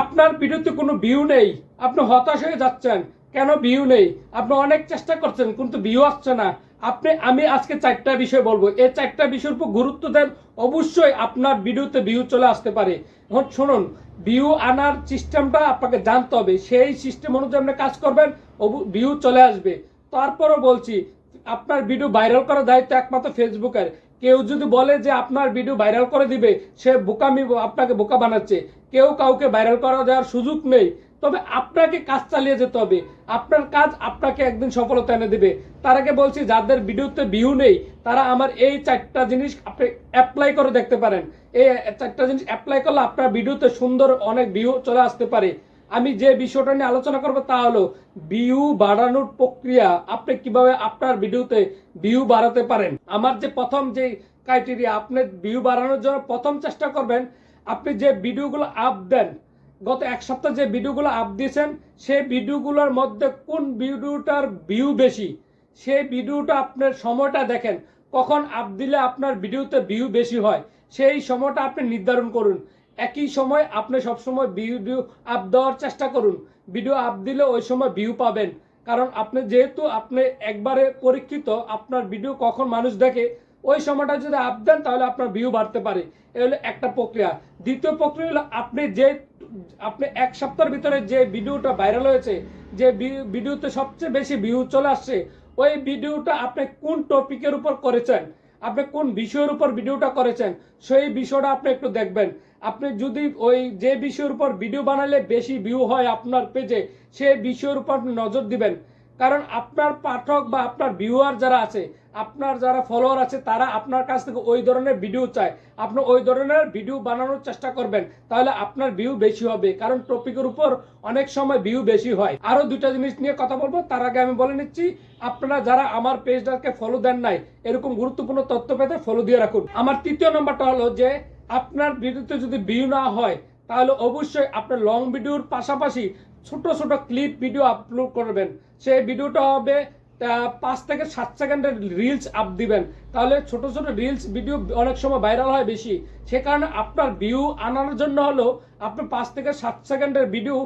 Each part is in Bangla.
আপনার ভিডিওতে কোনো ভিউ নেই। আপনি হতাশ হয়ে যাচ্ছেন। কেন ভিউ নেই? আপনি অনেক চেষ্টা করছেন, কিন্তু ভিউ আসছে না। আপনি, আমি আজকে চারটা বিষয় বলব। এই চারটা বিষয়ের উপর গুরুত্ব দেন। অবশ্যই আপনার ভিডিওতে ভিউ চলে আসতে পারে। এখন শুনুন ভিউ আনার সিস্টেমটা আপনাকে জানতে হবে। সেই সিস্টেম অনুযায়ী আপনি কাজ করবেন ভিউ চলে আসবে। তারপরও বলছি, আপনার ভিডিও ভাইরাল করার দায়িত্ব একমাত্র ফেসবুকের কেউ যদি বলে যে আপনার ভিডিও ভাইরাল করে দিবে, সে বোকামি, আপনাকে বোকা বানাচ্ছে। কেউ কাউকে ভাইরাল করা দেওয়ার সুযোগ নেই। তবে আপনাকে কাজ চালিয়ে যেতে হবে। আপনার কাজ আপনাকে একদিন সফলতা এনে দেবে। তার আগে বলছি, যাদের ভিডিওতে ভিউ নেই, তারা আমার এই চারটা জিনিস আপনি অ্যাপ্লাই করে দেখতে পারেন। এই চারটা জিনিস অ্যাপ্লাই করলে আপনার ভিডিওতে সুন্দর অনেক ভিউ চলে আসতে পারে। আমি যে বিষয়টা নিয়ে আলোচনা করব তা হলো ভিউ বাড়ানোর প্রক্রিয়া। আপনি কীভাবে আপনার ভিডিওতে ভিউ বাড়াতে পারেন? আমার যে প্রথম যে ক্রাইটেরিয়া আপনি ভিউ বাড়ানোর জন্য প্রথম চেষ্টা করবেন, আপনি যে ভিডিওগুলো আপ দেন, গত এক সপ্তাহ যে ভিডিওগুলো আপ দিয়েছেন, সেই ভিডিওগুলোর মধ্যে কোন ভিডিওটার ভিউ বেশি, সেই ভিডিওটা আপনার সময়টা দেখেন, কখন আপ দিলে আপনার ভিডিওতে ভিউ বেশি হয়, সেই সময়টা আপনি নির্ধারণ করুন। একই সময় আপনি সবসময় ভিডিও আপ দেওয়ার চেষ্টা করুন। ভিডিও আপ দিলে ওই সময় ভিউ পাবেন। কারণ আপনি যেহেতু আপনি একবারে পরীক্ষিত, আপনার ভিডিও কখন মানুষ দেখে, ওই সময়টা যদি আপ দেন, তাহলে আপনার ভিউ বাড়তে পারে। এ হলো একটা প্রক্রিয়া। দ্বিতীয় প্রক্রিয়া হলো আপনি যে, আপনি এক সপ্তাহের ভিতরে যে ভিডিওটা ভাইরাল হয়েছে, যে ভিডিওতে সবচেয়ে বেশি ভিউ চলে আসছে, ওই ভিডিওটা আপনি কোন টপিকের উপর করেছেন? আপনি কোন বিষয়ের উপর ভিডিওটা করেছেন, সেই বিষয়টা আপনি একটু দেখবেন। আপনি যদি ওই যে বিষয়ের উপর ভিডিও বানালে বেশি ভিউ হয় আপনার পেজে সেই বিষয়ের উপর আপনি নজর দিবেন। কারণ আপনার পাঠক বা আপনার ভিউয়ার যারা আছে, আপনার যারা ফলোয়ার আছে, তারা আপনার কাছ থেকে ওই ধরনের ভিডিও চায়। আপনি ওই ধরনের ভিডিও বানানোর চেষ্টা করবেন, তাহলে আপনার ভিউ বেশি হবে। কারণ টপিকের উপর অনেক সময় ভিউ বেশি হয়। আরও দুটা জিনিস নিয়ে কথা বলব, তার আগে আমি বলে নিচ্ছি, আপনারা যারা আমার পেজটাকে ফলো দেন নাই, এরকম গুরুত্বপূর্ণ তথ্য পেতে ফলো দিয়ে রাখুন। আমার তৃতীয় নম্বরটা হলো যে, আপনার ভিডিওতে যদি ভিউ না হয় তাহলে অবশ্যই আপনার লং ভিডিওর পাশাপাশি ছোট ছোট ক্লিপ ভিডিও আপলোড করবেন। সেই ভিডিওটা হবে পাঁচ থেকে সাত সেকেন্ডের রিলস আপ দিবেন। তাহলে ছোট ছোট রিলস ভিডিও অনেক সময় ভাইরাল হয় বেশি। সে কারণে আপনার ভিউ আনার জন্য হলো আপনি পাঁচ থেকে সাত সেকেন্ডের ভিডিও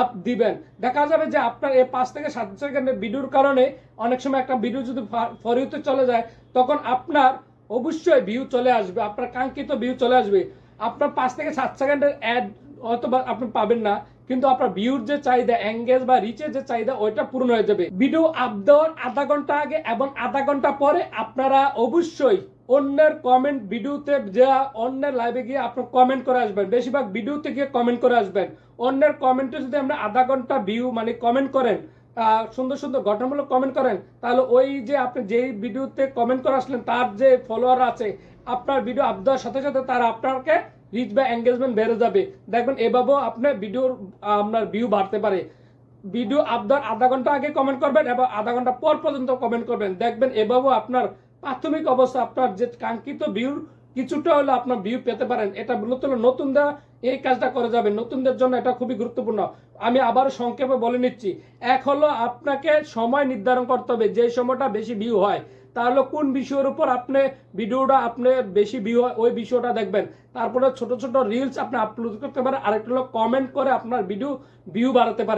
আপ দিবেন। দেখা যাবে যে আপনার এই পাঁচ থেকে সাত সেকেন্ডের ভিডিওর কারণে অনেক সময় একটা ভিডিও যদি ফরিতে চলে যায়, তখন আপনার অবশ্যই ভিউ চলে আসবে, আপনার কাঙ্ক্ষিত ভিউ চলে আসবে। আপনার পাঁচ থেকে সাত সেকেন্ডের অ্যাড হয়তো আপনি পাবেন না, কিন্তু আপনার ভিউর যে চাহিদা এঙ্গেজ বা রিচের যে চাহিদা, ওইটা পূরণ হয়ে যাবে। ভিডিও আপ দেওয়ার আধা ঘণ্টা আগে এবং আধা ঘণ্টা পরে আপনারা অবশ্যই অন্যের কমেন্ট ভিডিওতে যা অন্যের লাইভে গিয়ে আপনার কমেন্ট করে আসবেন। বেশিরভাগ ভিডিওতে গিয়ে কমেন্ট করে আসবেন। অন্যের কমেন্টে যদি আমরা আধা ঘণ্টা ভিউ মানে কমেন্ট করেন সুন্দর সুন্দর গঠনমূলক কমেন্ট করেন। তাহলে ওই যে আপনি যেই ভিডিওতে কমেন্ট করে আসলেন, তার যে ফলোয়ার আছে, আপনার ভিডিও আপ দেওয়ার সাথে সাথে তারা আপনাকে রিচ বা এঙ্গেজমেন্ট বেড়ে যাবে। দেখবেন এভাবেও আপনার ভিডিওর আপনার ভিউ বাড়তে পারে। ভিডিও আপ দেওয়ার আধা ঘণ্টা আগে কমেন্ট করবেন এবং আধা ঘণ্টা পর পর্যন্ত কমেন্ট করবেন। দেখবেন এভাবেও আপনার প্রাথমিক অবস্থা, আপনার যে কাঙ্ক্ষিত ভিউর কিছুটা হলে আপনার ভিউ পেতে পারেন। এটা মূলত হলো নতুনরা এই কাজটা করে যাবে। নতুনদের জন্য এটা খুবই গুরুত্বপূর্ণ। আমি আবার সংক্ষেপে বলে নিচ্ছি, এক হলো আপনাকে সময় নির্ধারণ করতে হবে, যে সময়টা বেশি ভিউ হয়। তাহলে কোন বিষয়ের উপর আপনি ভিডিওটা আপনি বেশি ভিউ ওই বিষয়টা দেখবেন। তারপরে ছোট ছোট রিলস আপনি আপলোড করতে পারেন। আরেকটা হলো কমেন্ট করে আপনার ভিডিও ভিউ বাড়াতে পারেন।